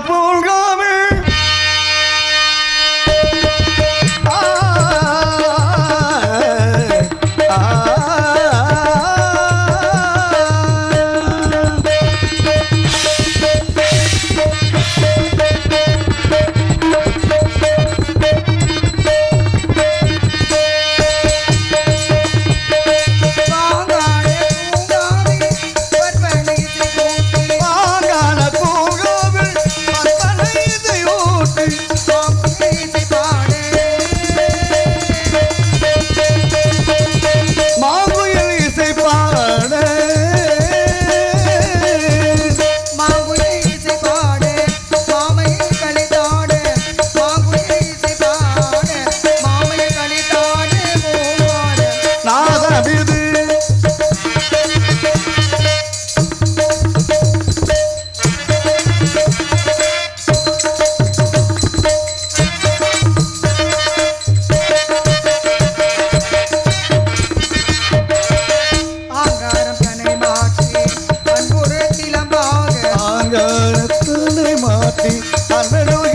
pulga தான் விடுவேன்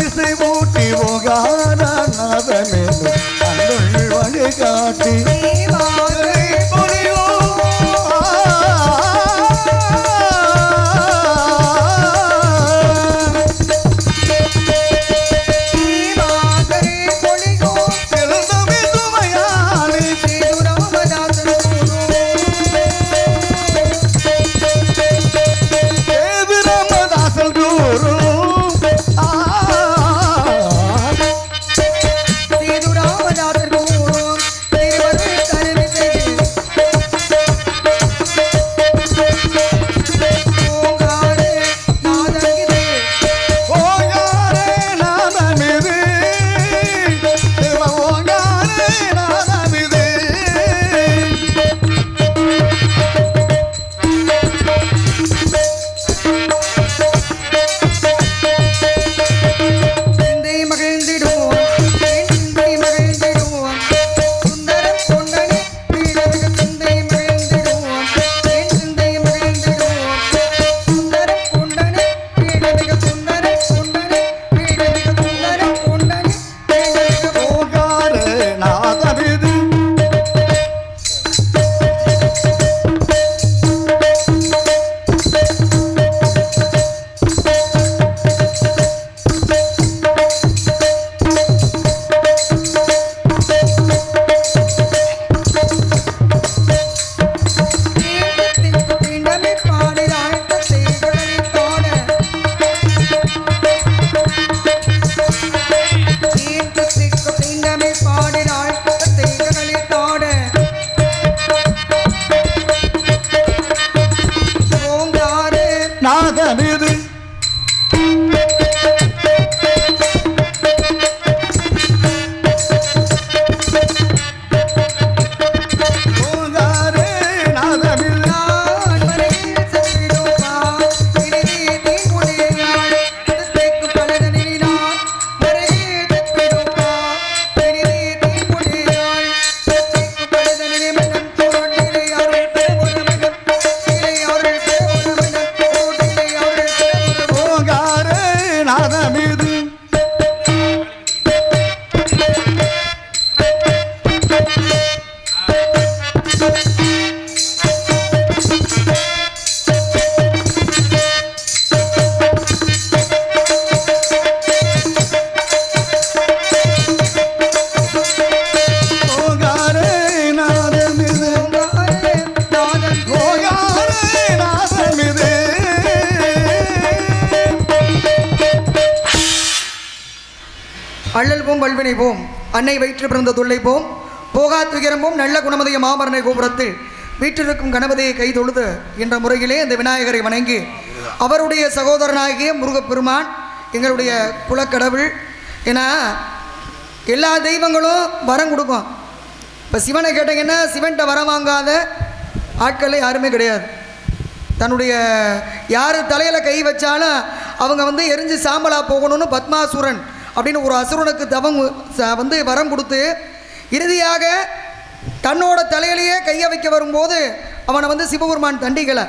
பிறந்த தொல்லைப்போம் போகாத் விகரம்போம் நல்ல குணமதிய மாமரனை கோபுரத்தில் வீட்டிலிருக்கும் கணபதியை கைதொழுது என்ற முறையிலே இந்த விநாயகரை வணங்கி அவருடைய சகோதரனாகிய முருகப்பெருமான் எங்களுடைய குலக்கடவுள் ஏன்னா எல்லா தெய்வங்களும் வரம் கொடுக்கும். இப்போ சிவனை கேட்டிங்கன்னா சிவன்கிட்ட வரம் வாங்காத ஆட்கள் யாருமே கிடையாது. தன்னுடைய யார் தலையில் கை வச்சாலும் அவங்க வந்து எரிஞ்சு சாம்பலாக போகணும்னு பத்மாசுரன் அப்படின்னு ஒரு அசுரனுக்கு தவம் வந்து வரம் கொடுத்து இறுதியாக தன்னோட தலையிலேயே கையை வைக்க வரும்போது அவனை வந்து சிவபெருமான் தண்டிகளை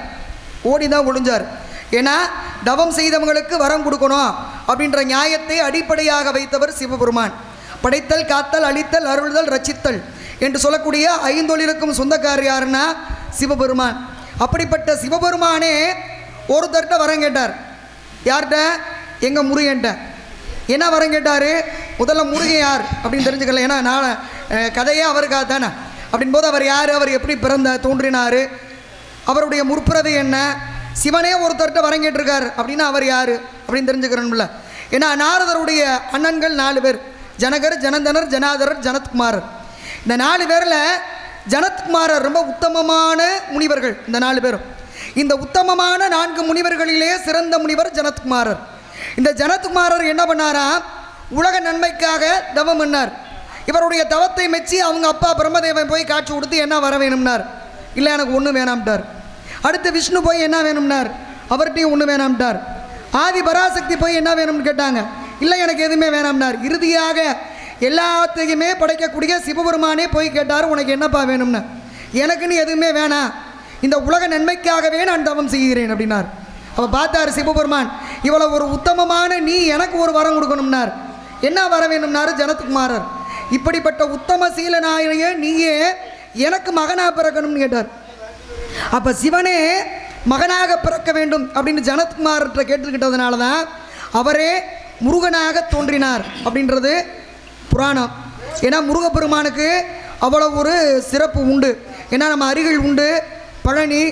ஓடி தான் ஒழிஞ்சார் ஏன்னா தவம் செய்தவங்களுக்கு வரம் கொடுக்கணும் அப்படின்ற நியாயத்தை அடிப்படையாக வைத்தவர் சிவபெருமான். படைத்தல் காத்தல் அழித்தல் அருள்தல் ரச்சித்தல் என்று சொல்லக்கூடிய ஐந்தொழிலுக்கும் சொந்தக்காரர் யாருன்னா சிவபெருமான். அப்படிப்பட்ட சிவபெருமானே ஒருத்தர்கிட்ட வரம் கேட்டார். யார்கிட்ட? எங்கள் முருகன்ட்ட. என்ன வரம் கேட்டார்? முதல்ல முருகன் யார் அப்படின்னு தெரிஞ்சுக்கல. ஏன்னா நான் கதையே அவருக்காக தானே. அப்படின் போது அவர் யார்? அவர் எப்படி பிறந்த தோன்றினார்? அவருடைய முற்பிறவி என்ன? சிவனே ஒருத்தர்கிட்ட வரம் கேட்டிருக்கார். அப்படின்னா அவர் யார்? அப்படின்னு தெரிஞ்சுக்கிறோம்ல. ஏன்னா நாரதருடைய அண்ணன்கள் நாலு பேர். ஜனகர் ஜனந்தனர் ஜனாதரர் ஜனத்குமாரர். இந்த நாலு பேரில் ஜனத்குமாரர் ரொம்ப உத்தமமான முனிவர்கள் இந்த நாலு பேரும். இந்த உத்தமமான நான்கு முனிவர்களிலே சிறந்த முனிவர் ஜனத்குமாரர். இந்த ஜனத்குமாரர் என்ன பண்ணாரா? உலக நன்மைக்காக தவம் பண்ணார். இவருடைய தவத்தை மெச்சி அவங்க அப்பா பிரம்மதேவன் போய் காட்சி கொடுத்து என்ன வர வேணும்னார்? இல்லை எனக்கு ஒன்று வேணாம்ட்டார். அடுத்து விஷ்ணு போய் என்ன வேணும்னார்? அவர்கிட்டையும் ஒன்று வேணாம்ட்டார். ஆதி பராசக்தி போய் என்ன வேணும்னு கேட்டாங்க. இல்லை எனக்கு எதுவுமே வேணாம்னார். இறுதியாக எல்லாத்தையுமே படைக்கக்கூடிய சிவபெருமானே போய் கேட்டார் உனக்கு என்னப்பா வேணும்னு? எனக்குன்னு எதுவுமே வேணாம். இந்த உலக நன்மைக்காகவே நான் தவம் செய்கிறேன் அப்படின்னார். அப்போ பார்த்தார் சிவபெருமான் இவ்வளோ ஒரு உத்தமமான நீ எனக்கு ஒரு வரம் கொடுக்கணும்னார். என்ன வர வேணும்னாரு? ஜனத்குமாரர் இப்படிப்பட்ட உத்தம சீலனாய நீயே எனக்கு மகனாக பிறக்கணும்னு கேட்டார். அப்போ சிவனே மகனாக பிறக்க வேண்டும் அப்படின்னு ஜனத்குமார்கிட்ட கேட்டுக்கிட்டதுனால தான் அவரே முருகனாக தோன்றினார் அப்படின்றது புராணம். ஏன்னா முருகப்பெருமானுக்கு அவ்வளோ ஒரு சிறப்பு உண்டு. ஏன்னா நம்ம அருகில் உண்டு பழனி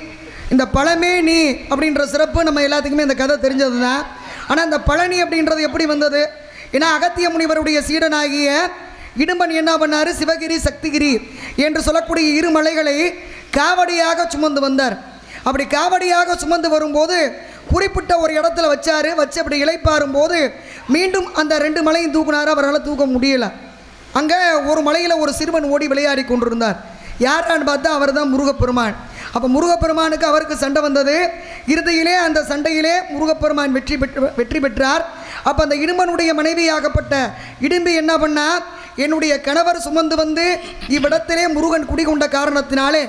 இந்த பழமே நீ அப்படின்ற சிறப்பு நம்ம எல்லாத்துக்குமே இந்த கதை தெரிஞ்சது தான் ஆனால் இந்த பழனி அப்படின்றது எப்படி வந்தது? ஏன்னா அகத்திய முனிவருடைய சீடனாகிய இடும்பன் என்ன பண்ணார்? சிவகிரி சக்திகிரி என்று சொல்லக்கூடிய இரு மலைகளை காவடியாக சுமந்து வந்தார். அப்படி காவடியாக சுமந்து வரும்போது குறிப்பிட்ட ஒரு இடத்துல வச்சார். வச்சு அப்படி இழைப்பாரும் போது மீண்டும் அந்த ரெண்டு மலையும் தூக்குனார். அவரால் தூக்க முடியலை. அங்கே ஒரு மலையில் ஒரு சிறுவன் ஓடி விளையாடி கொண்டிருந்தார். யாரான்னு பார்த்தா அவர் தான் முருகப்பெருமான். அப்போ முருகப்பெருமானுக்கு அவருக்கு சண்டை வந்தது. இறுதியிலே அந்த சண்டையிலே முருகப்பெருமான் வெற்றி பெற்று வெற்றி பெற்றார். அப்போ அந்த இடும்பனுடைய மனைவியாகப்பட்ட இடும்பி என்ன பண்ணா என்னுடைய கணவர் சுமந்து வந்து இவ்விடத்திலே முருகன் குடிகொண்ட காரணத்தினாலே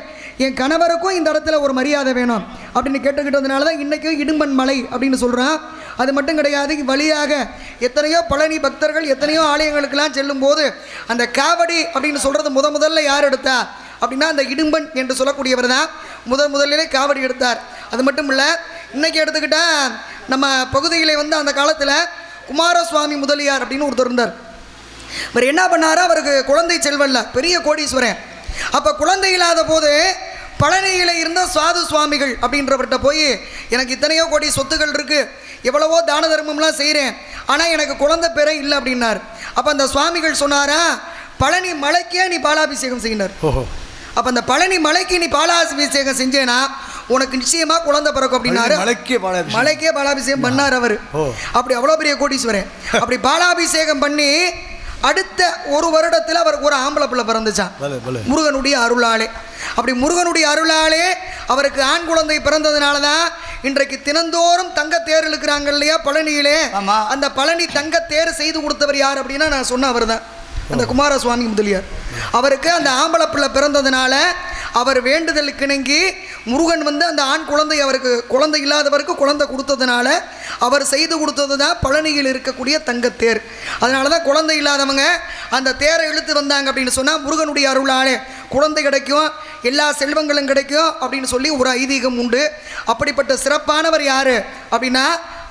என் கணவருக்கும் இந்த இடத்துல ஒரு மரியாதை வேணும். அப்படின்னு கேட்டுக்கிட்டதுனால தான் இன்றைக்கும் இடும்பன் மலை அப்படின்னு சொல்கிறான் அது மட்டும் கிடையாது வழியாக எத்தனையோ பழனி பக்தர்கள் எத்தனையோ ஆலயங்களுக்கெல்லாம் செல்லும்போது அந்த காவடி அப்படின்னு சொல்கிறது முத முதல்ல யார் எடுத்தா? அப்படின்னா அந்த இடும்பன் என்று சொல்லக்கூடியவர் தான் முதல் முதலிலே காவடி எடுத்தார். அது மட்டும் இல்லை இன்றைக்கி எடுத்துக்கிட்டா நம்ம பகுதியிலே வந்து அந்த காலத்தில் குமாரசுவாமி முதலியார் அப்படின்னு ஒருத்தர் இருந்தார். இவர் என்ன பண்ணாரு? அவருக்கு குழந்தை செல்வல்ல பெரிய கோடீஸ்வரன். அப்போ குழந்தை இல்லாத போது பழனியில் இருந்த சாது சுவாமிகள் அப்படின்றவர்கிட்ட போய் எனக்கு இத்தனையோ கோடி சொத்துக்கள் இருக்குது எவ்வளவோ தான தர்மம்லாம் செய்கிறேன் ஆனால் எனக்கு குழந்தை பேரே இல்லை அப்படின்னார். அப்போ அந்த சுவாமிகள் சொன்னாரா பழனி மலைக்கே நீ பாலாபிஷேகம் செய்யினார். ஓஹோ. அப்போ அந்த பழனி மலைக்கு நீ பாலாபிஷேகம் செஞ்சேனா உனக்கு நிச்சயமா குழந்தை பிறக்கும் அப்படின்னாரு. மலைக்கே பாலாபிஷேகம். மலைக்கே பாலாபிஷேகம் பண்ணார் அவர். அப்படி அவ்வளோ பெரிய கோடீஸ்வரன். அப்படி பாலாபிஷேகம் பண்ணி அடுத்த ஒரு வருடத்தில் அவருக்கு ஒரு ஆம்பளை பிள்ளை பிறந்துச்சான். முருகனுடைய அருளாலே. அப்படி முருகனுடைய அருளாலே அவருக்கு ஆண் குழந்தை பிறந்ததுனால தான் இன்றைக்கு தினந்தோறும் தங்க தேர் இழுக்கிறாங்க இல்லையா பழனியிலே. அந்த பழனி தங்க தேர் செய்து கொடுத்தவர் யார் அப்படின்னா நான் சொன்ன அவர் தான் அந்த குமாரசுவாமி முதலியார். அவருக்கு அந்த ஆம்பளை பிள்ளை பிறந்ததுனால அவர் வேண்டுதலுக்கு இணங்கி முருகன் வந்து அந்த ஆண் குழந்தை அவருக்கு குழந்தை இல்லாதவருக்கு குழந்தை கொடுத்ததுனால அவர் செய்து கொடுத்தது தான் பழனியில் இருக்கக்கூடிய தங்கத்தேர். அதனால தான் குழந்தை இல்லாதவங்க அந்த தேரை இழுத்து வந்தாங்க அப்படின்னு சொன்னால் முருகனுடைய அருளாலே குழந்தை கிடைக்கும் எல்லா செல்வங்களும் கிடைக்கும் அப்படின்னு சொல்லி ஒரு ஐதீகம் உண்டு. அப்படிப்பட்ட சிறப்பானவர் யார் அப்படின்னா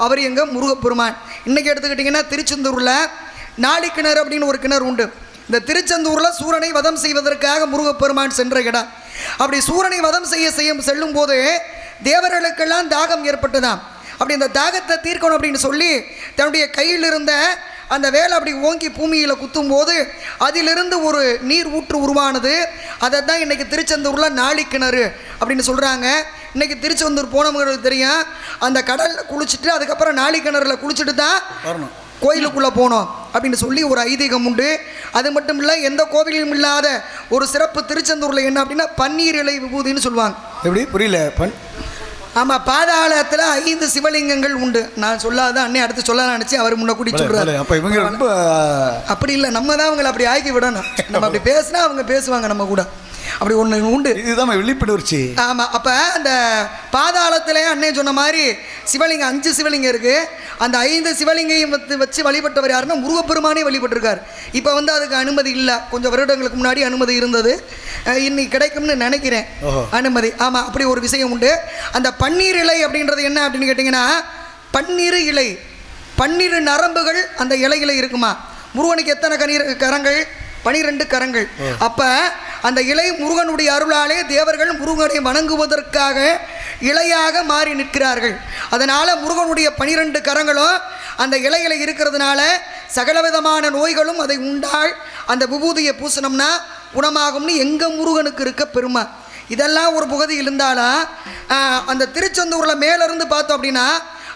அவர் எங்கள் முருகப்பெருமான். இன்றைக்கி எடுத்துக்கிட்டிங்கன்னா திருச்செந்தூரில் நாடி கிணறு அப்படின்னு ஒரு கிணறு உண்டு. இந்த திருச்செந்தூரில் சூரனை வதம் செய்வதற்காக முருகப்பெருமான் சென்ற இடம். அப்படி சூரனை வதம் செய்ய செய்யும் செல்லும் போது தேவர்களுக்கெல்லாம் தாகம் ஏற்பட்டதாம். அப்படி இந்த தாகத்தை தீர்க்கணும் அப்படின்னு சொல்லி தன்னுடைய கையில் இருந்த அந்த வேலை அப்படி ஓங்கி பூமியில் குத்தும் போது அதிலிருந்து ஒரு நீர் ஊற்று உருவானது. அதை தான் இன்றைக்கி திருச்செந்தூரில் நாளி கிணறு அப்படின்னு சொல்கிறாங்க இன்றைக்கி திருச்செந்தூர் போனவங்களுக்கு தெரியும் அந்த கடலில் குளிச்சுட்டு அதுக்கப்புறம் நாளி கிணறுல குளிச்சுட்டு தான் வரணும். கோயிலுக்குள்ளே போனோம் அப்படின்னு சொல்லி ஒரு ஐதீகம் உண்டு. அது மட்டும் இல்லை எந்த கோவிலும் இல்லாத ஒரு சிறப்பு திருச்செந்தூரில் என்ன அப்படின்னா பன்னீர் இலை விபூதின்னு சொல்லுவாங்க. எப்படி? புரியல பண் ஆமாம் பாதாளத்தில் ஐந்து சிவலிங்கங்கள் உண்டு. நான் சொல்லாத அண்ணே அடுத்து சொல்ல நினச்சி அவர் முன்ன கூட்டி சொல்கிறாரு. அப்ப இவங்க ரொம்ப அப்படி இல்லை நம்ம தான் அவங்களை அப்படி ஆக்கி விடணும். நம்ம அப்படி பேசினா அவங்க பேசுவாங்க நம்ம கூட. அப்படி ஒன்று உண்டு. இதுதான் விழிப்புணர்ச்சி. ஆமாம் அப்போ அந்த பாதாளத்திலே அண்ணன் சொன்ன மாதிரி சிவலிங்கம் அஞ்சு சிவலிங்கம் இருக்கு. அந்த ஐந்து சிவலிங்கையும் வந்து வச்சு வழிபட்டவர் யாருன்னா முருகப்பெருமானே வழிபட்டிருக்கார். இப்போ வந்து அதுக்கு அனுமதி இல்லை. கொஞ்சம் வருடங்களுக்கு முன்னாடி அனுமதி இருந்தது. இன்னைக்கு கிடைக்கும்னு நினைக்கிறேன். அனுமதி. ஆமாம் அப்படி ஒரு விஷயம் உண்டு. அந்த பன்னீர் இலை அப்படின்றது என்ன அப்படின்னு கேட்டிங்கன்னா பன்னீர் இலை. பன்னிரு நரம்புகள் அந்த இலையில இருக்குமா? முருகனுக்கு எத்தனை கணீர் கரங்கள்? பனிரெண்டு கரங்கள். அப்ப அந்த இலை முருகனுடைய அருளாலே தேவர்கள் முருகனை வணங்குவதற்காக இலையாக மாறி நிற்கிறார்கள். அதனால முருகனுடைய பனிரெண்டு கரங்களும் அந்த இலையில இருக்கிறதுனால சகலவிதமான நோய்களும் அதை உண்டால் அந்த விபூதியை பூசணம்னா குணமாகும்னு எங்க முருகனுக்கு இருக்க பெருமை. இதெல்லாம் ஒரு பகுதியில் இருந்தாலும் அந்த திருச்செந்தூரில் மேலேருந்து பார்த்தோம் அப்படின்னா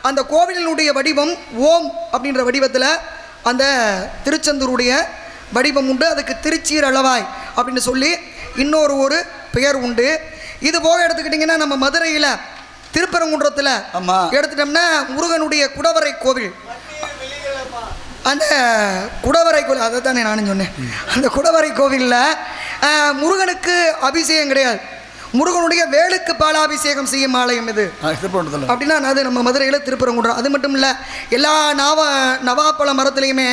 அந்த கோவிலினுடைய வடிவம் ஓம் அப்படின்ற வடிவத்தில் அந்த திருச்செந்தூருடைய வடிவம் உண்டு அதுக்கு திருச்சீர் அளவாய் அப்படின்னு சொல்லி இன்னொரு ஒரு பெயர் உண்டு. இது போக எடுத்துக்கிட்டிங்கன்னா நம்ம மதுரையில் திருப்பரங்குன்றத்தில். எடுத்துட்டோம்னா முருகனுடைய குடவரை கோவில். அந்த குடவரை கோவில் அதை தானே நானும் சொன்னேன். அந்த குடவரை கோவிலில் முருகனுக்கு அபிஷேகம் கிடையாது. முருகனுடைய வேலுக்கு பாலாபிஷேகம் செய்யும் ஆலயம் இது. அப்படின்னா அது நம்ம மதுரையில் திருப்பரங்குன்றம். அது மட்டும் இல்லை எல்லா நவ நவாப்பழ மரத்துலேயுமே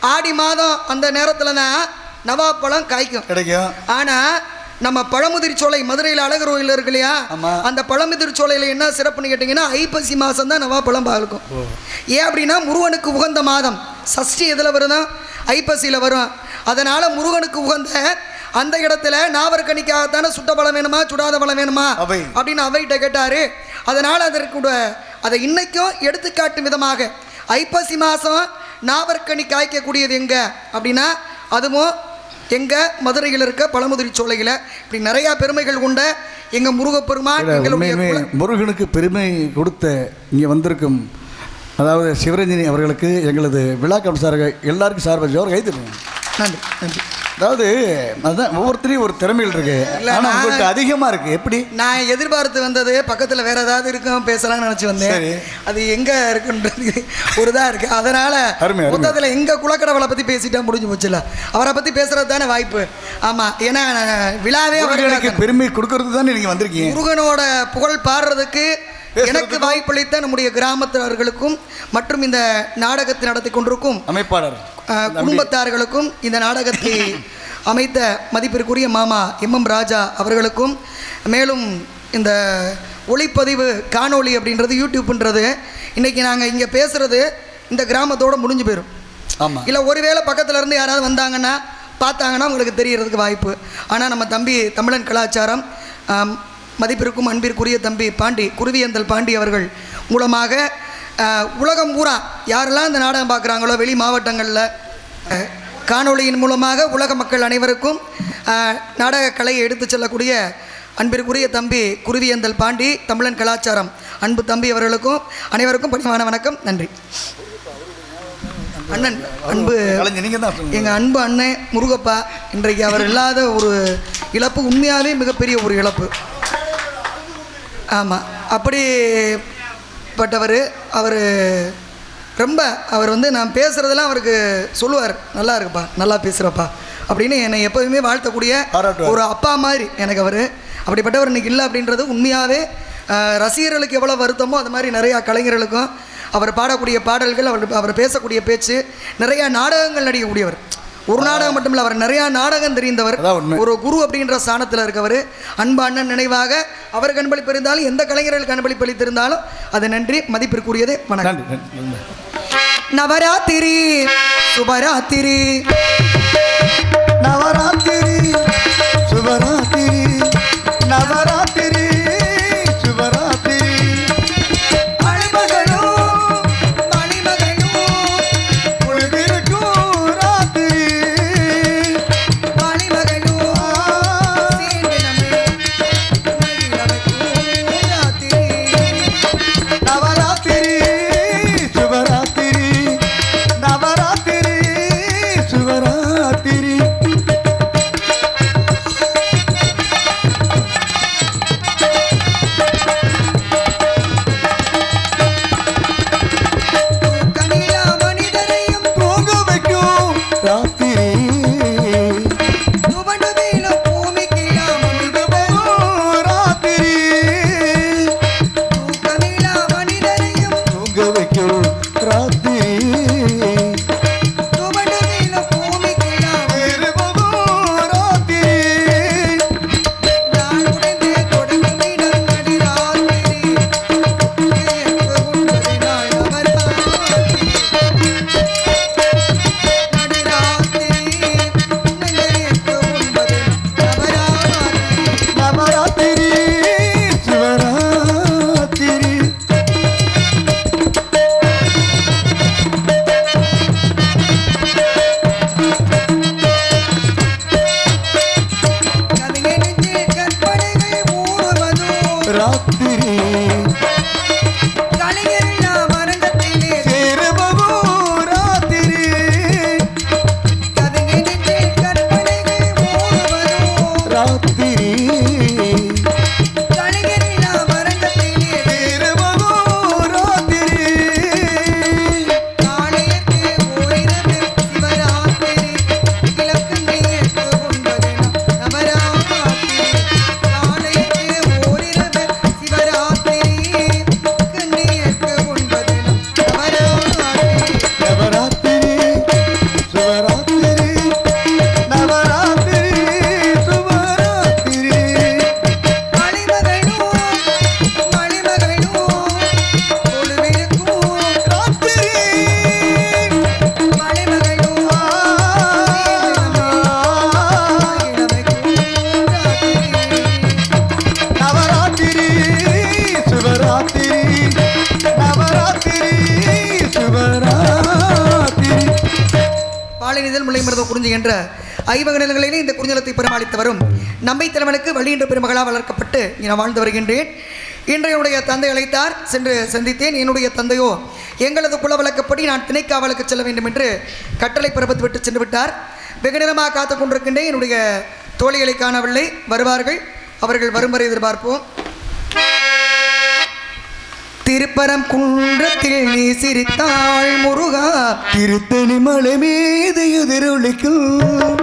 ஆடி மாதம் அந்த நேரத்தில் தான் நவாப்பழம் காய்க்கும். கிடைக்கும். ஆனால் நம்ம பழமுதிர் சோலை மதுரையில் அழகர் கோயில் இருக்கு இல்லையா. அந்த பழமுதிர் சோலையில் என்ன சிறப்புன்னு கேட்டிங்கன்னா ஐப்பசி மாதம் தான் நவாப்பழம் பார்க்கும் ஏன் அப்படின்னா முருகனுக்கு உகந்த மாதம். சஷ்டி எதில் வருதோ ஐப்பசியில் வரும். அதனால் முருகனுக்கு உகந்த அந்த இடத்துல நாவற்கனிக்காகத்தானே சுட்ட பழம் வேணுமா சுடாத பழம் வேணுமா? அவை. அப்படின்னு அவைகிட்ட கேட்டாரு. அதனால் அதற்கு அதை இன்னைக்கும் எடுத்துக்காட்டும் விதமாக ஐப்பசி மாதம் நாவற்கனி காய்க்கக்கூடியது எங்கே? அப்படின்னா அதுவும் எங்கள் மதுரையில் இருக்க பழமுதிரி சோலையில். இப்படி நிறையா பெருமைகள் கொண்ட எங்கள் முருகப்பெருமான் முருகனுக்கு பெருமை கொடுத்த இங்கே வந்திருக்கும் அதாவது சிவரஞ்சனி அவர்களுக்கு எங்களது விழா கமிசார்கள் எல்லாருக்கும் சார்பாக ஜோர் கைத்துருங்க நன்றி நன்றி. அதாவது அதுதான் ஒவ்வொருத்தரையும் ஒரு திறமைகள் இருக்கு. ஆனால் நான் உங்கள்கிட்ட அதிகமாக இருக்கு. எப்படி? நான் எதிர்பார்த்து வந்தது பக்கத்தில் வேற ஏதாவது இருக்கும் பேசலாம்னு நினச்சி வந்தேன். அது எங்கே இருக்குன்றது ஒரு இதாக இருக்குது அதனால். மொத்தத்தில் எங்கள் குலக்கடவுளை பற்றி பேசிட்டா முடிஞ்சு போச்சுல அவரை பற்றி பேசுறது தானே வாய்ப்பு. ஆமாம் ஏன்னா விழாவே அவர் முருகனுக்கு பெருமை கொடுக்கறது தானே நீங்கள் வந்திருக்கீங்க. முருகனோட புகழ் பாடுறதுக்கு எனக்கு வாய்ப்பளித்த நம்முடைய கிராமத்தினர்களுக்கும் மற்றும் இந்த நாடகத்தை நடத்தி கொண்டிருக்கும் அமைப்பாளர். குடும்பத்தார்களுக்கும் இந்த நாடகத்தை அமைத்த மதிப்பிற்குரிய மாமா எம் எம் ராஜா அவர்களுக்கும் மேலும் இந்த ஒளிப்பதிவு காணொளி அப்படின்றது யூடியூப்ன்றது இன்றைக்கி நாங்கள் இங்கே பேசுகிறது இந்த கிராமத்தோட முடிஞ்சு போயிடும் ஆமாம் இல்லை ஒருவேளை பக்கத்துல இருந்து யாராவது வந்தாங்கன்னா பார்த்தாங்கன்னா உங்களுக்கு தெரியறதுக்கு வாய்ப்பு. ஆனால் நம்ம தம்பி தமிழன் கலாச்சாரம் மதிப்பிற்கும் அன்பிற்குரிய தம்பி பாண்டி குருவியந்தல் பாண்டி அவர்கள் மூலமாக உலகம் பூரா யாரெல்லாம் இந்த நாடகம் பார்க்குறாங்களோ வெளி மாவட்டங்களில் காணொளியின் மூலமாக உலக மக்கள் அனைவருக்கும் நாடக கலையை எடுத்துச் செல்லக்கூடிய அன்பிற்குரிய தம்பி குருவியந்தல் பாண்டி தமிழன் கலாச்சாரம். அன்பு தம்பி அவர்களுக்கும் அனைவருக்கும் பணிவான வணக்கம் நன்றி. அண்ணன் அன்பு தான் எங்கள் அன்பு அண்ணன் முருகப்பா இன்றைக்கு அவர் இல்லாத ஒரு இழப்பு உண்மையாகவே மிகப்பெரிய ஒரு இழப்பு. ஆமாம் அப்படிப்பட்டவர் அவர் ரொம்ப அவர் வந்து நான் பேசுகிறதெல்லாம் அவருக்கு சொல்லுவார். நல்லா இருக்குப்பா நல்லா பேசுகிறப்பா அப்படின்னு என்னை எப்போதுமே வாழ்த்தக்கூடிய. ஒரு அப்பா மாதிரி எனக்கு அவர். அப்படிப்பட்டவர் இன்னைக்கு இல்லை அப்படின்றது உண்மையாகவே ரசிகர்களுக்கு எவ்வளோ வருத்தமோ அது மாதிரி நிறையா கலைஞர்களுக்கும் அவர் பாடக்கூடிய பாடல்கள் அவர் அவர் பேசக்கூடிய பேச்சு நிறையா நாடகங்கள் நடிக்கக்கூடியவர். ஒரு நாடகம் மட்டும் இல்லை அவர் நிறையா நாடகம் தெரிந்தவர். ஒரு குரு அப்படின்ற ஸ்தானத்தில் இருக்கவர். அன்பு அண்ணன் நினைவாக அவர் கண்பளிப்பு இருந்தாலும் எந்த கலைஞர்கள் கண்பளிப்பு அளித்திருந்தாலும் அது நன்றி மதிப்பிற்குரியதே வணக்கம். நவராத்திரி சுபராத்திரி. நவராத்திரி. இதழ் முல்லை மருத குறிஞ்சி என்ற ஐவக நிலங்களிலே இந்த குறிஞ்சலத்தை பெருமாளித்து வரும். நம்பை தலைவனுக்கு வள்ளி என்ற பெருமகளாக வளர்க்கப்பட்டு நான் வாழ்ந்து வருகின்றேன். இன்றைய தந்தை அழைத்தார். சென்று சந்தித்தேன். என்னுடைய தந்தையோ எங்களது குல வழக்கப்படி நான் திணைக்காவலுக்கு செல்ல வேண்டும் என்று கட்டளை பிறப்பித்து விட்டு சென்று விட்டார். வெகு நேரமாக காத்து கொண்டிருக்கின்றேன். என்னுடைய தோழிகளை காணவில்லை. வருவார்கள். அவர்கள் வரும் வரை எதிர்பார்ப்போம். திருப்பரம் குன்றத்தில் நீ சிரித்தாள் முருகா. திருத்தணி மலை மீது எதிரொலிக்கும்.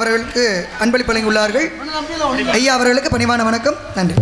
அவர்களுக்கு அன்பளிப்பு வழங்கியுள்ளார்கள். ஐயா அவர்களுக்கு பணிவான வணக்கம். நன்றி.